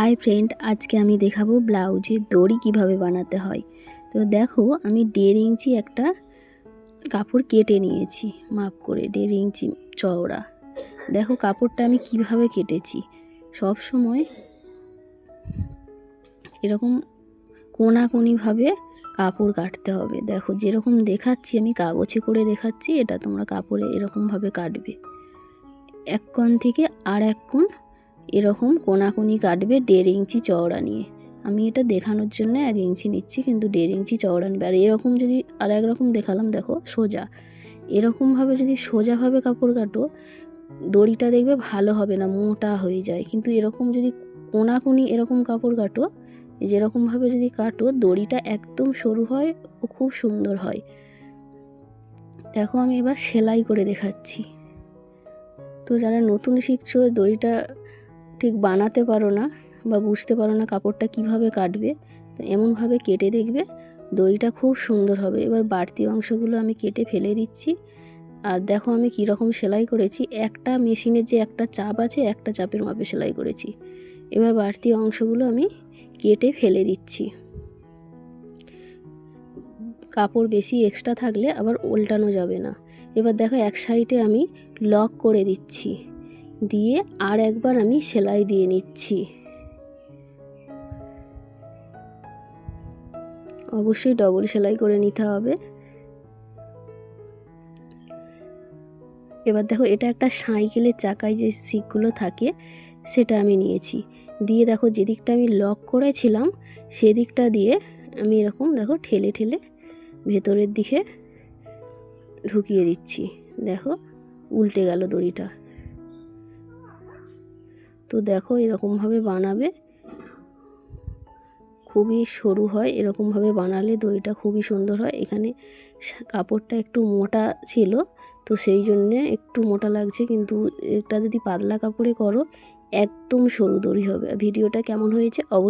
Hi friend, আজকে আমি দেখাবো ব্লাউজের দড়ি কীভাবে বানাতে হয়। তো দেখো, আমি দেড় ইঞ্চি একটা কাপড় কেটে নিয়েছি, মাপ করে দেড় ইঞ্চি চওড়া। দেখো, কাপড়টা আমি কীভাবে কেটেছি। সব সময় এরকম কোনাকুনিভাবে কাপড় কাটতে হবে। দেখো, যেরকম দেখাচ্ছি, আমি কাগজে করে দেখাচ্ছি, এটা তোমরা কাপড়ে এরকমভাবে কাটবে। এক কোণ থেকে আর এক কোণ এরকম কোনাকুনি কাটবে দেড় ইঞ্চি চওড়া নিয়ে। আমি এটা দেখানোর জন্য এক ইঞ্চি নিচ্ছি, কিন্তু দেড় ইঞ্চি চওড়া নেবে। আর এরকম যদি আর এক রকম দেখালাম, দেখো, সোজা। এরকমভাবে যদি সোজাভাবে কাপড় কাটো, দড়িটা দেখবে ভালো হবে না, মোটা হয়ে যায়। কিন্তু এরকম যদি কোনাকুনি এরকম কাপড় কাটো যেরকমভাবে যদি কাটো, দড়িটা একদম সরু হয় ও খুব সুন্দর হয়। দেখো, আমি এবার সেলাই করে দেখাচ্ছি। তো যারা নতুন শিখছো, দড়িটা ঠিক বানাতে পারো না বা বুঝতে পারো না কাপড়টা কীভাবে কাটবে, তো এমনভাবে কেটে দেখবে দড়িটা খুব সুন্দর হবে। এবার বাড়তি অংশগুলো আমি কেটে ফেলে দিচ্ছি। আর দেখো আমি কীরকম সেলাই করেছি। একটা মেশিনের যে একটা চাপ আছে, একটা চাপের মাপে সেলাই করেছি। এবার বাড়তি অংশগুলো আমি কেটে ফেলে দিচ্ছি। কাপড় বেশি এক্সট্রা থাকলে আবার উল্টানো যাবে না। এবার দেখো এক সাইডে আমি লক করে দিচ্ছি। দিয়ে আর একবার আমি সেলাই দিয়ে নিচ্ছি। অবশ্যই ডবল সেলাই করে নিতে হবে। এবার দেখো, এটা একটা সাইকেলের চাকায় যে সিকগুলো থাকে, সেটা আমি নিয়েছি। দিয়ে দেখো, যেদিকটা আমি লক করেছিলাম, সেদিকটা দিয়ে আমি এরকম দেখো, ঠেলে ঠেলে ভেতরের দিকে ঢুকিয়ে দিচ্ছি। দেখো, উল্টে গেল দড়িটা। তো দেখো এরকমভাবে বানাবে। খুবই সরু হয়, এরকমভাবে বানালে দইটা খুবই সুন্দর হয়। এখানে কাপড়টা একটু মোটা ছিল, তো সেই জন্যে একটু মোটা লাগছে, কিন্তু এটা যদি পাতলা কাপড়ে করো, একদম সরু দড়ি হবে। ভিডিওটা কেমন হয়েছে অবশ্যই